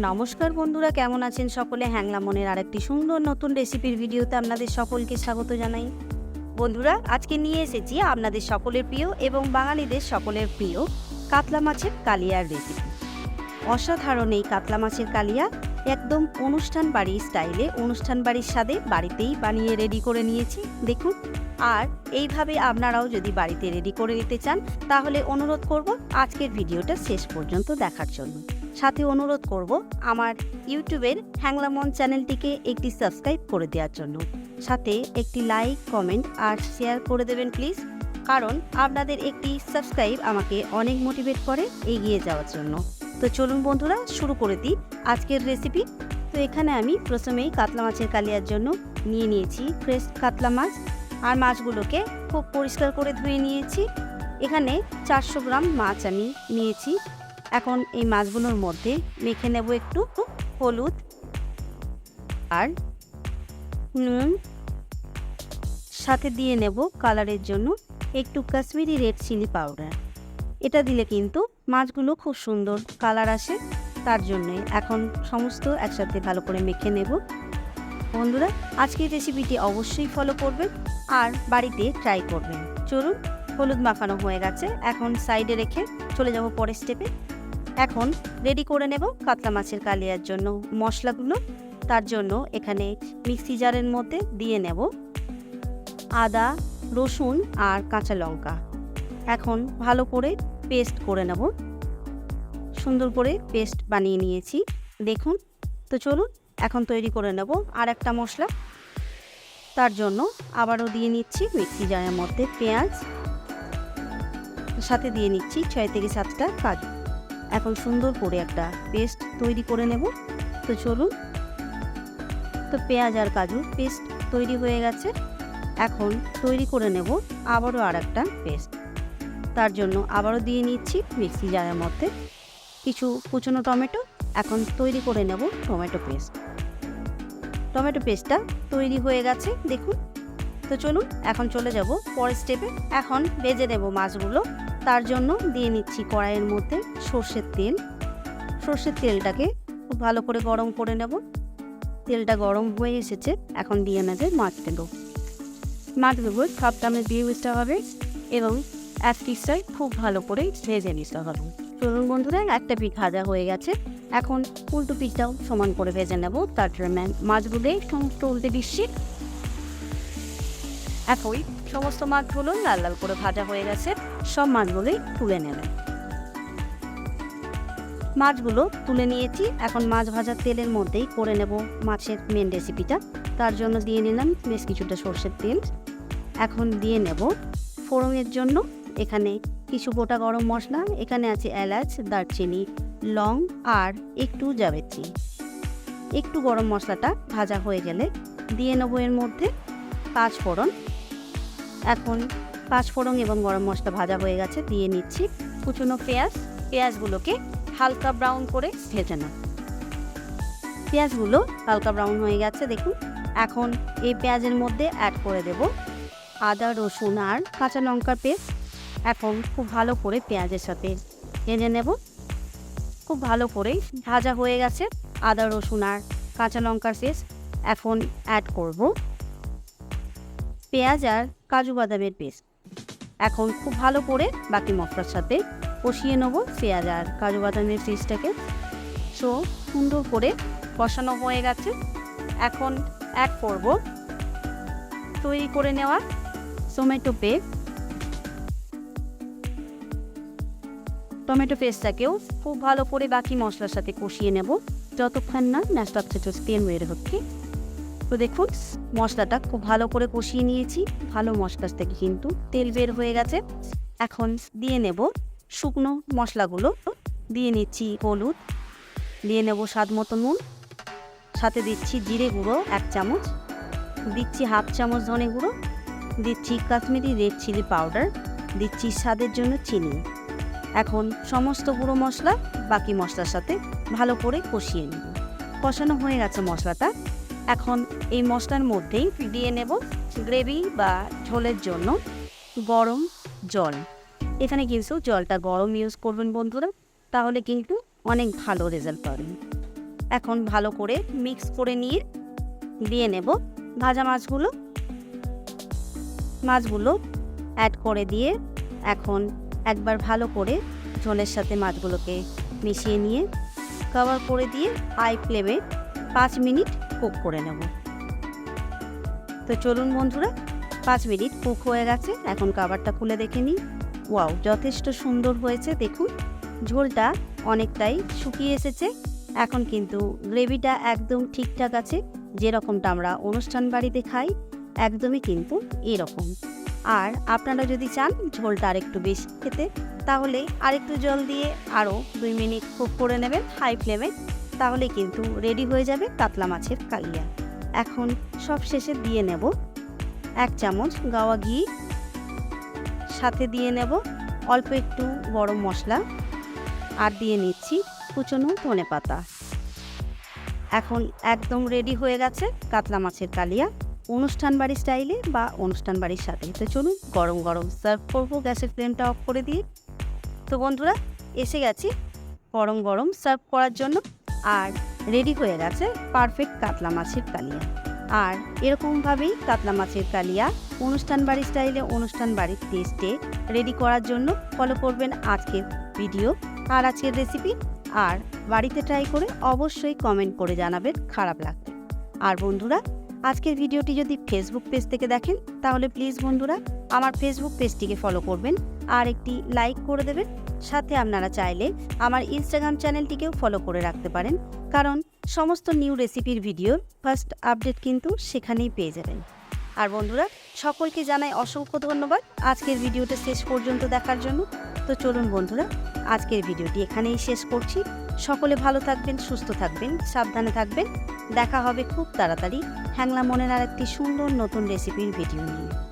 নমস্কার বন্ধুরা, কেমন আছেন সকলে? হ্যাংলা মনের আরেকটি সুন্দর নতুন রেসিপির ভিডিওতে আপনাদের সকলকে স্বাগত জানাই। বন্ধুরা, আজকে নিয়ে এসেছি আপনাদের সকলের প্রিয় এবং বাঙালিদের সকলের প্রিয় কাতলা মাছের কালিয়ার রেসিপি। অসাধারণ এই কাতলা মাছের কালিয়া একদম অনুষ্ঠান বাড়ির স্টাইলে, অনুষ্ঠান বাড়ির স্বাদে বাড়িতেই বানিয়ে রেডি করে নিয়েছি, দেখুন। আর এইভাবে আপনারাও যদি বাড়িতে রেডি করে নিতে চান, তাহলে অনুরোধ করব আজকের ভিডিওটা শেষ পর্যন্ত দেখার জন্য। সাথে অনুরোধ করব আমার ইউটিউবের হ্যাংলামন চ্যানেলটিকে একটি সাবস্ক্রাইব করে দেওয়ার জন্য। সাথে একটি লাইক, কমেন্ট আর শেয়ার করে দেবেন, প্লিজ। কারণ আপনাদের একটি সাবস্ক্রাইব আমাকে অনেক মোটিভেট করে এগিয়ে যাওয়ার জন্য। তো চলুন বন্ধুরা, শুরু করে দিই আজকের রেসিপি। তো এখানে আমি প্রথমেই কাতলা মাছের কালিয়ার জন্য নিয়ে নিয়েছি ফ্রেশ কাতলা মাছ। আর মাছগুলোকে খুব পরিষ্কার করে ধুয়ে নিয়েছি। এখানে চারশো গ্রাম মাছ আমি নিয়েছি। এখন এই মাছগুলোর মধ্যে মেখে নেব একটু হলুদ আর নুন। সাথে দিয়ে নেব কালারের জন্য একটু কাশ্মীরি রেড চিলি পাউডার। এটা দিলে কিন্তু মাছগুলো খুব সুন্দর কালার আসে, তার জন্যে এখন সমস্ত একসাথে ভালো করে মেখে নেব। বন্ধুরা, আজকের রেসিপিটি অবশ্যই ফলো করবেন আর বাড়িতে ট্রাই করবেন। চলুন, হলুদ মাখানো হয়ে গেছে, এখন সাইডে রেখে চলে যাব পরের স্টেপে। এখন রেডি করে নেব কাতলা মাছের কালিয়ার জন্য মশলাগুলো। তার জন্য এখানে মিক্সি জারের মধ্যে দিয়ে নেব আদা, রসুন আর কাঁচা লঙ্কা। এখন ভালো করে পেস্ট করে নেব। সুন্দর করে পেস্ট বানিয়ে নিয়েছি। দেখুন, তো চলুন, এখন তৈরি করে নেব আর একটা মশলা। তার জন্য আবারও দিয়ে নিচ্ছি মিক্সি জারের মধ্যে পেঁয়াজ। সাথে দিয়ে নিচ্ছি ছয় থেকে সাতটা কাজু। এখন সুন্দর করে একটা পেস্ট তৈরি করে নেব। তো চলুন। তো পেঁয়াজ আর কাজু পেস্ট তৈরি হয়ে গেছে। এখন তৈরি করে নেব আবারও আর একটা পেস্ট। তার জন্য আবারও দিয়ে নিচ্ছি মিক্সি জারের মধ্যে কিছু কুচনো টমেটো। এখন তৈরি করে নেব টমেটো পেস্ট। টমেটো পেস্টটা তৈরি হয়ে গেছে, দেখুন। তো চলুন, এখন চলে যাব পরের স্টেপে এখন ভেজে নেব মাছগুলো। তার জন্য দিয়ে নিচ্ছি কড়াইয়ের মধ্যে সর্ষের তেল। সর্ষের তেলটাকে খুব ভালো করে গরম করে নেব। তেলটা গরম হয়ে এসেছে, এখন দিয়ে নেবে মাছগুলো। মাছগুলো সব দামে দিয়ে দিতে হবে এবং এক পিসটাই খুব ভালো করে ভেজে নিতে হবে। চলুন বন্ধুরা, একটা পিঠ ভাজা হয়ে গেছে। এখন উল্টো পিঠটাও সমান করে ভেজে নেব। তারপরে জন্য মাছগুলো সমস্ত উল্টে দিচ্ছি। একই সমস্ত মাছগুলো লাল লাল করে ভাজা হয়ে গেছে। সব মাছগুলোই তুলে নেবেন মাছগুলো তুলে নিয়েছি। এখন মাছ ভাজার তেলের মধ্যেই করে নেব মাছের মেন রেসিপিটা তার জন্য দিয়ে নিলাম বেশ কিছুটা সর্ষের তেল। এখন দিয়ে নেব ফোড়নের জন্য। এখানে কিছু গোটা গরম মশলা, এখানে আছে এলাচ, দারচিনি, লং আর একটু জাবেত্রি একটু গরম মশলাটা ভাজা হয়ে গেলে দিয়ে নেব এর মধ্যে পাঁচ ফোড়ন এখন পাঁচ ফোড়ন এবং গরম মশলা ভাজা হয়ে গেছে, দিয়ে নিচ্ছি কুচনো পেঁয়াজ। পেঁয়াজগুলোকে হালকা ব্রাউন করে ভেজে না পেঁয়াজগুলো হালকা ব্রাউন হয়ে গেছে, দেখুন। এখন এই পেঁয়াজের মধ্যে অ্যাড করে দেব আদা, রসুন আর কাঁচা লঙ্কার পেস্ট। এখন খুব ভালো করে পেঁয়াজের সাথে ভেজে নেব। খুব ভালো করে ভাজা হয়ে গেছে, আদা, রসুন আর কাঁচা লঙ্কার পেস্ট এখন অ্যাড করব। পেঁয়াজ আর কাজু বাদামের পেস্ট। এখন খুব ভালো করে বাকি মশলার সাথে কষিয়ে নেব পেঁয়াজ আর কাজু বাদামের পেস্টটাকে। সো, সুন্দর করে কষানো হয়ে গেছে। এখন এক করব তৈরি করে নেওয়া টমেটো পেস্ট টমেটো পেস্টটাকেও খুব ভালো করে বাকি মশলার সাথে কষিয়ে নেব। যতক্ষণ না ন্যাশটা তেল বের হচ্ছে তো দেখুন, মশলাটা খুব ভালো করে কষিয়ে নিয়েছি। ভালো মশলা থেকে কিন্তু তেল বের হয়ে গেছে। এখন দিয়ে নেব শুকনো মশলাগুলো। দিয়ে নিচ্ছি হলুদ। দিয়ে নেব স্বাদ মতো নুন। সাথে দিচ্ছি জিরে গুঁড়ো এক চামচ। দিচ্ছি হাফ চামচ ধনে গুঁড়ো। দিচ্ছি কাশ্মীরি রেড চিলি পাউডার। দিচ্ছি স্বাদের জন্য চিনি। এখন সমস্ত গুঁড়ো মশলা বাকি মশলার সাথে ভালো করে কষিয়ে নেব। কষানো হয়ে গেছে মশলাটা। এখন এই মশলার মধ্যেই দিয়ে নেব গ্রেভি বা ঝোলের জন্য গরম জল। এখানে কিন্তু জলটা গরম ইউজ করবেন বন্ধুরা, তাহলে কিন্তু অনেক ভালো রেজাল্ট পাবেন। এখন ভালো করে মিক্স করে নিয়ে দিয়ে নেব ভাজা মাছগুলো। মাছগুলো অ্যাড করে দিয়ে এখন একবার ভালো করে ঝোলের সাথে মাছগুলোকে মিশিয়ে নিয়ে কভার করে দিয়ে হাই ফ্লেমে পাঁচ মিনিট কুক করে নেব। তো চলুন বন্ধুরা, পাঁচ মিনিট কুক হয়ে গেছে, এখন কাবারটা খুলে দেখে নিই। ওয়াও, যথেষ্ট সুন্দর হয়েছে, দেখুন। ঝোলটা অনেকটাই শুকিয়ে এসেছে। এখন কিন্তু গ্রেভিটা একদম ঠিকঠাক আছে, যেরকমটা আমরা অনুষ্ঠান বাড়িতে খাই, একদমই কিন্তু এরকম। আর আপনারা যদি চান ঝোলটা আরেকটু বেশি খেতে, তাহলে আরেকটু জল দিয়ে আরও দুই মিনিট কুক করে নেবেন, হাই ফ্লেমে। তাহলে কিন্তু রেডি হয়ে যাবে কাতলা মাছের কালিয়া। এখন সব শেষে দিয়ে নেব এক চামচ গাওয়া ঘি, সাথে দিয়ে নেব অল্প একটু গরম মশলা আর দিয়ে নিচ্ছি কুচনো ধনে পাতা। এখন একদম রেডি হয়ে গেছে কাতলা মাছের কালিয়া। অনুষ্ঠান বাড়ির স্টাইলে বা অনুষ্ঠান বাড়ির সাথে। তো চলুন গরম গরম সার্ভ করব গ্যাসের ফ্লেমটা অফ করে দিয়ে। তো বন্ধুরা, এসে গেছি গরম গরম সার্ভ করার জন্য। আর রেডি হয়ে গেছে পারফেক্ট কাতলা মাছের কালিয়া আর এরকমভাবেই কাতলা মাছের কালিয়া অনুষ্ঠান বাড়ির স্টাইলে অনুষ্ঠান বাড়ির টেস্টে রেডি করার জন্য ফলো করবেন আজকের ভিডিও আর আজকের রেসিপি। আর বাড়িতে ট্রাই করে অবশ্যই কমেন্ট করে জানাবেন খারাপ লাগবে আর বন্ধুরা, আজকের ভিডিওটি যদি ফেসবুক পেজ থেকে দেখেন, তাহলে প্লিজ বন্ধুরা, আমার ফেসবুক পেজটিকে ফলো করবেন আর একটি লাইক করে দেবেন। সাথে আপনারা চাইলে আমার ইনস্টাগ্রাম চ্যানেলটিকেও ফলো করে রাখতে পারেন। কারণ সমস্ত নিউ রেসিপির ভিডিওর ফার্স্ট আপডেট কিন্তু সেখানেই পেয়ে যাবেন। আর বন্ধুরা, সকলকে জানাই অসংখ্য ধন্যবাদ। আজকের ভিডিওটা শেষ পর্যন্ত দেখার জন্য। তো চলুন বন্ধুরা, আজকের ভিডিওটি এখানেই শেষ করছি। সকলে ভালো থাকবেন, সুস্থ থাকবেন, সাবধানে থাকবেন। দেখা হবে খুব তাড়াতাড়ি। হ্যাংলা মনের আর একটি সুন্দর নতুন রেসিপির ভিডিও নিয়ে।